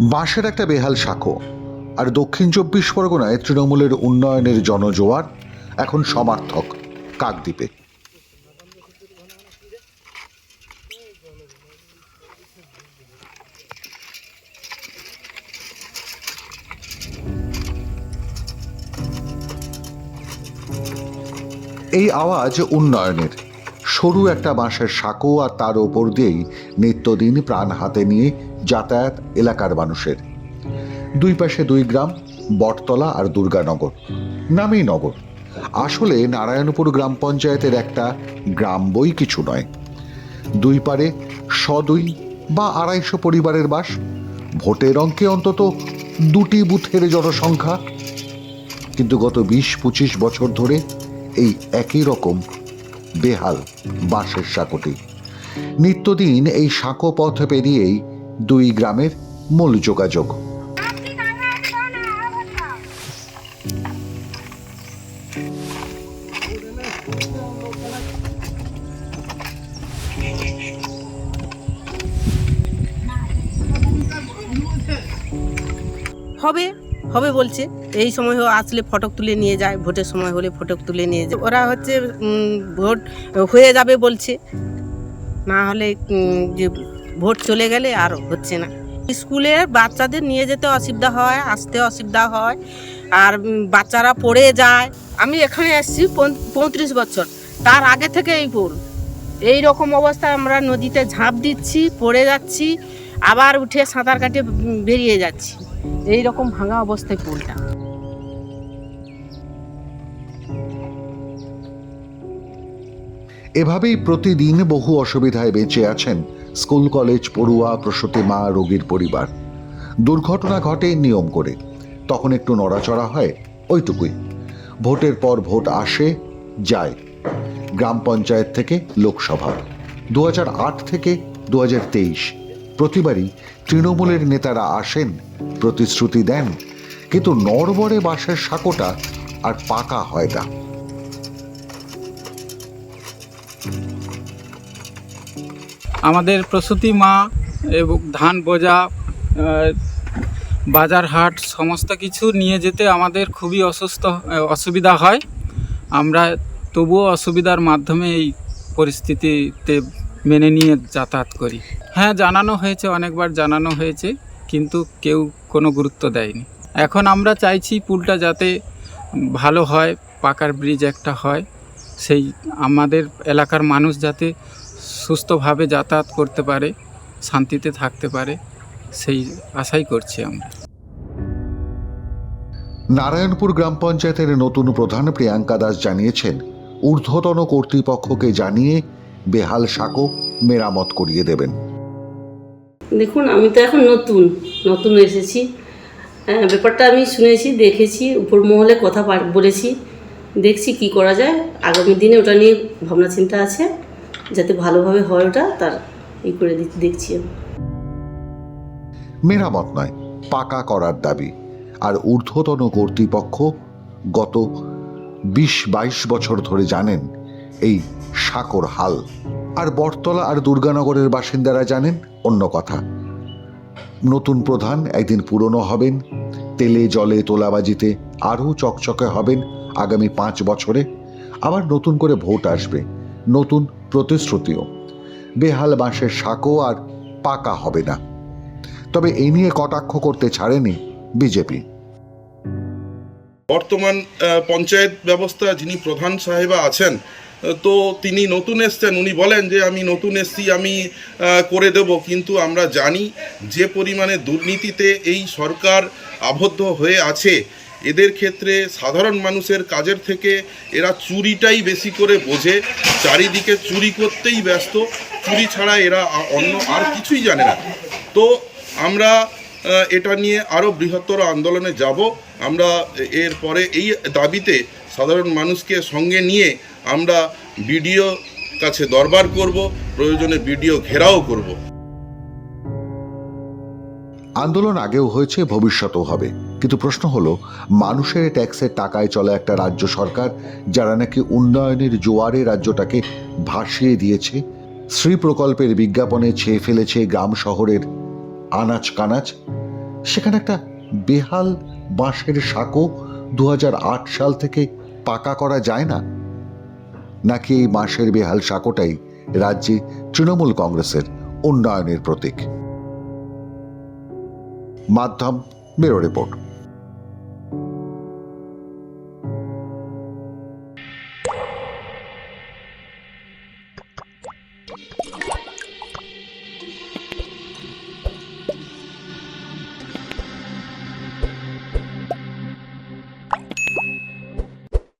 বাঁশের একটা বেহাল শাখো আর দক্ষিণ চব্বিশ পরগনায় তৃণমূলের উন্নয়নের জনজোয়ার এখন সমার্থক কাকদ্বীপে। এই আওয়াজ উন্নয়নের। সরু একটা বাঁশের সাঁকো আর তার ওপর দিয়েই নিত্যদিন প্রাণ হাতে নিয়ে যাতায়াত এলাকার মানুষের। দুই পাশে দুই গ্রাম, বটতলা আর দুর্গানগর, নামেই নগর। আসলে নারায়ণপুর গ্রাম পঞ্চায়েতের একটা গ্রাম বই কিছু নয়। দুই পারে সদুই বা আড়াইশো পরিবারের বাস, ভোটের অঙ্কে অন্তত দুটি বুথের জনসংখ্যা। কিন্তু গত বিশ পঁচিশ বছর ধরে এই একই রকম বেহাল বাঁশের সাঁকোটি নিত্যদিন এই সাঁকো পথ পেরিয়েই দুই গ্রামের মূল যোগাযোগ। হবে? হবে বলছে। এই সময় আসলে ফটক তুলে নিয়ে যায়, ভোটের সময় হলে ফটক তুলে নিয়ে যায়। ওরা হচ্ছে ভোট হয়ে যাবে বলছে। না হলে যে ভোট চলে গেলে আর হচ্ছে না। স্কুলে বাচ্চাদের নিয়ে যেতে অসুবিধা হয়, আসতে অসুবিধা হয়, আর বাচ্চারা পড়ে যায়। আমি এখানে এসেছি পঁয়ত্রিশ বছর। তার আগে থেকে এই পুল এই রকম অবস্থায় আমরা নদীতে ঝাঁপ দিচ্ছি, পড়ে যাচ্ছি। আবার উঠে সাঁতার কাটে বেরিয়ে যাচ্ছি। এই রকম ভাঙা অবস্থায় পুলটা। এভাবেই প্রতিদিন বহু অসুবিধায় বেঁচে আছেন স্কুল, কলেজ, পড়ুয়া, প্রসূতি মা, রোগীর পরিবার। দুর্ঘটনা ঘটে নিয়ম করে। তখন একটু নড়াচড়া হয়, ওইটুকুই। ভোটের পর ভোট আসে, যায়। গ্রাম পঞ্চায়েত থেকে লোকসভা। দু হাজার আট থেকে দু হাজার তেইশ। প্রতিবারই তৃণমূলের নেতারা আসেন, প্রতিশ্রুতি দেন, কিন্তু নড়বড়ে বাঁশের সাঁকোটা আর পাকা হয় না। আমাদের প্রসূতি মা এবং ধান বোঝা বাজার হাট, সমস্ত কিছু নিয়ে যেতে আমাদের খুবই অসুস্থ, অসুবিধা হয়। আমরা তবুও অসুবিধার মাধ্যমে এই পরিস্থিতিতে মেনে নিয়ে যাতায়াত করি। হ্যাঁ জানানো হয়েছে, অনেকবার জানানো হয়েছে, কিন্তু কেউ কোনো গুরুত্ব দেয়নি। এখন আমরা চাইছি পুলটা যাতে ভালো হয়, পাকার ব্রিজ একটা হয়, সেই আমাদের এলাকার মানুষ যাতে সুস্থভাবে যাতায়াত করতে পারে, শান্তিতে থাকতে পারে, সেই আশাই করছি আমরা। নারায়ণপুর গ্রাম পঞ্চায়েতের নতুন প্রধান প্রিয়াঙ্কা দাস জানিয়েছেন, ঊর্ধ্বতন কর্তৃপক্ষকে জানিয়ে বেহাল সাঁকো মেরামত করিয়ে দেবেন। দেখুন আমি তো এখন নতুন নতুন এসেছি। হ্যাঁ, ব্যাপারটা আমি শুনেছি দেখেছি উপর মহলে কথা বলেছি। দেখছি কি করা যায়। আগামী দিনে ওটা নিয়ে ভাবনা চিন্তা আছে যাতে ভালোভাবে হয় ওটা তার ই করে দিচ্ছি দেখছি আমি। মেরামত নয় পাকা করার দাবি। আর ঊর্ধ্বতন কর্তৃপক্ষ গত বিশ বাইশ বছর ধরে জানেন এই সাঁকোর হাল। আর বটতলা আর দুর্গানগরের বাসিন্দারা জানেন অন্য কথা। নতুন প্রধান একদিন পুরনো হবেন, তেলে জলে তোলাবাজিতে আরও চকচকে হবেন আগামী পাঁচ বছরে। আবার নতুন করে ভোট আসবে, নতুন প্রতিশ্রুতিও। বেহাল বাঁশের সাঁকো আর পাকা হবে না। তবে এই নিয়ে কটাক্ষ করতে ছাড়েনি বিজেপি। বর্তমান পঞ্চায়েত ব্যবস্থা যিনি প্রধান সাহেবা আছেন তো তিনি নতুন এসছেন। উনি বলেন যে, আমি নতুন এসছি, আমি করে দেব। কিন্তু আমরা জানি যে পরিমাণে দুর্নীতিতে এই সরকার আবদ্ধ হয়ে আছে। এদের ক্ষেত্রে সাধারণ মানুষের কাজের থেকে এরা চুরিটাই বেশি করে বোঝে। চারিদিকে চুরি করতেই ব্যস্ত। চুরি ছাড়া এরা অন্য আর কিছুই জানে না। তো আমরা এটা নিয়ে আরও বৃহত্তর আন্দোলনে যাব। আমরা এর পরে এই দাবিতে সাধারণ মানুষকে সঙ্গে নিয়ে আমরা বিডিও কাছে দরবার করব, প্রয়োজনে বিডিও ঘেরাও করব। আন্দোলন আগেও হয়েছে, ভবিষ্যতেও হবে। কিন্তু প্রশ্ন হলো, মানুষের ট্যাক্সের টাকায় চলা একটা রাজ্য সরকার, যারা নাকি উন্নয়নের জোয়ারে রাজ্যটাকে ভাসিয়ে দিয়েছে শ্রী প্রকল্পের বিজ্ঞাপনে ছেয়ে ফেলেছে গ্রাম শহরের আনাচ কানাচ, সেখানে একটা বেহাল বাঁশের সাঁকো দু হাজার আট সাল থেকে পাকা করা যায় না? নাকি এই বাঁশের বেহাল সাঁকোটাই রাজ্যে তৃণমূল কংগ্রেসের উন্নয়নের প্রতীক? মাধ্যম, ব্যুরো রিপোর্ট।